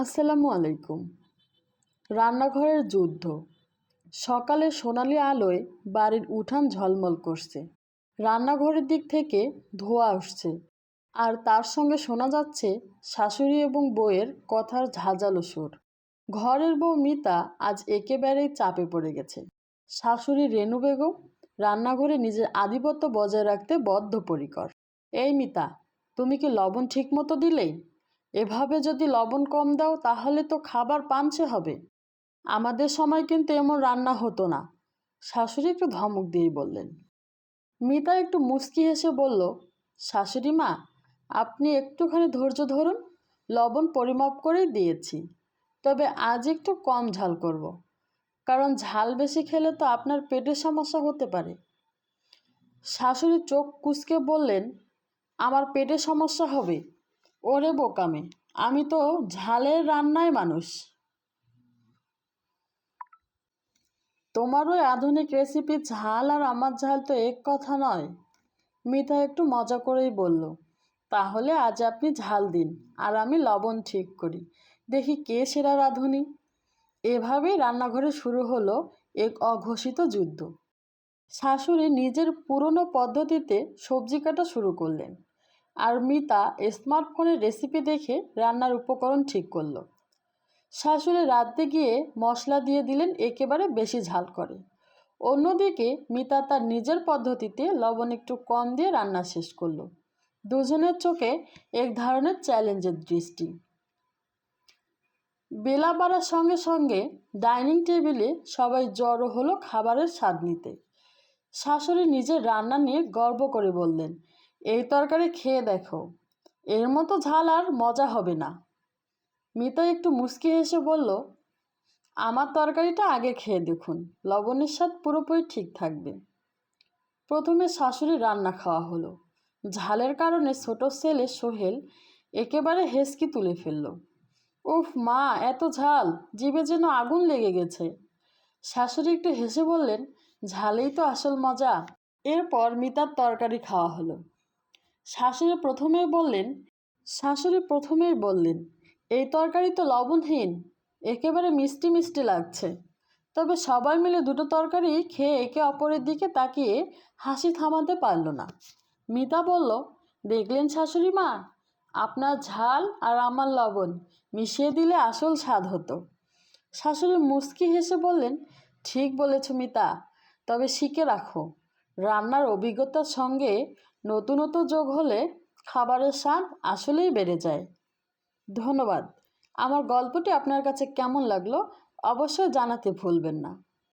আসসালামু আলাইকুম। রান্নাঘরের যুদ্ধ। সকালে সোনালি আলোয় বাড়ির উঠান ঝলমল করছে। রান্নাঘরের দিক থেকে ধোঁয়া আসছে। আর তার সঙ্গে শোনা যাচ্ছে শাশুড়ি এবং বউয়ের কথার ঝাঁঝালো সুর। ঘরের বউ মিতা আজ একেবারেই চাপে পড়ে গেছে। শাশুড়ি রেনু বেগম রান্নাঘরে নিজের আধিপত্য বজায় রাখতে বদ্ধপরিকর। এই মিতা, তুমি কি লবণ ঠিকমতো দিলেই? এভাবে যদি লবণ কম দাও, তাহলে তো খাবার পাঞ্চে হবে। আমাদের সময় কিন্তু এমন রান্না হতো না। শাশুড়ি একটু ধমক দিয়েই বললেন। মিতা একটু মুচকি হেসে বলল, শাশুড়ি মা, আপনি একটুখানি ধৈর্য ধরুন। লবণ পরিমাপ করেই দিয়েছি। তবে আজ একটু কম ঝাল করব। কারণ ঝাল বেশি খেলে তো আপনার পেটের সমস্যা হতে পারে। শাশুড়ি চোখ কুচকে বললেন, আমার পেটের সমস্যা হবে। ওরে বোকামে। আমি তো ঝালের রান্নায় মানুষ। তোমার ওই আধুনিক রেসিপি ঝাল আর আমার ঝাল তো এক কথা নয়। মিতা একটু মজা করেই বলল, তাহলে আজ আপনি ঝাল দিন আর আমি লবণ ঠিক করি। দেখি কে সেরা রাঁধুনি? এভাবেই রান্নাঘরে শুরু হলো এক অঘোষিত যুদ্ধ। শাশুড়ি নিজের পুরনো পদ্ধতিতে সবজি কাটা শুরু করলেন। আর মিতা স্মার্টফোনের রেসিপি দেখে রান্নার উপকরণ ঠিক করল। শাশুড়ি রাঁধতে গিয়ে মশলা দিয়ে দিলেন একেবারে বেশি ঝাল করে। অন্যদিকে মিতা তার নিজের পদ্ধতিতে লবণ একটু কম দিয়ে রান্না শেষ করল। দুজনের চোখে এক ধরনের চ্যালেঞ্জের দৃষ্টি। বেলা বাড়ার সঙ্গে সঙ্গে ডাইনিং টেবিলে সবাই জড়ো হলো খাবারের স্বাদ নিতে। শাশুড়ি নিজের রান্না নিয়ে গর্ব করে বললেন এই তরকারি খেয়ে দেখো। এর মতো ঝাল আর মজা হবে না। মিতা একটু মুচকি হেসে বলল, আমার তরকারিটা আগে খেয়ে দেখুন। লবণের স্বাদ পুরোপুরি ঠিক থাকবে। প্রথমে শাশুড়ি রান্না খাওয়া হলো। ঝালের কারণে ছোট ছেলে সোহেল একেবারে হেসকি তুলে ফেলল। উফ মা, এত ঝাল! জিভে যেন আগুন লেগে গেছে। শাশুড়ি একটু হেসে বললেন, ঝালেই তো আসল মজা। এরপর মিতার তরকারি খাওয়া হলো। শাশুড়ি প্রথমেই বললেন, শাশুড়ি প্রথমেই বললেন, এই তরকারি তো লবণহীন, একেবারে মিষ্টি মিষ্টি লাগছে। তবে সবাই মিলে দুটো তরকারি খেয়ে একে অপরের দিকে তাকিয়ে হাসি থামাতে পারল না। মিতা বলল, দেখলেন শাশুড়ি মা, আপনার ঝাল আর আমার লবণ মিশিয়ে দিলে আসল স্বাদ হতো। শাশুড়ি মুস্কি হেসে বললেন, ঠিক বলেছ মিতা, তবে শিখে রাখো। রান্নার অভিজ্ঞতার সঙ্গে নতুনত্ব যোগ হলে খাবারের স্বাদ আসলেই বেড়ে যায়। ধন্যবাদ। আমার গল্পটি আপনার কাছে কেমন লাগল অবশ্যই জানাতে ভুলবেন না।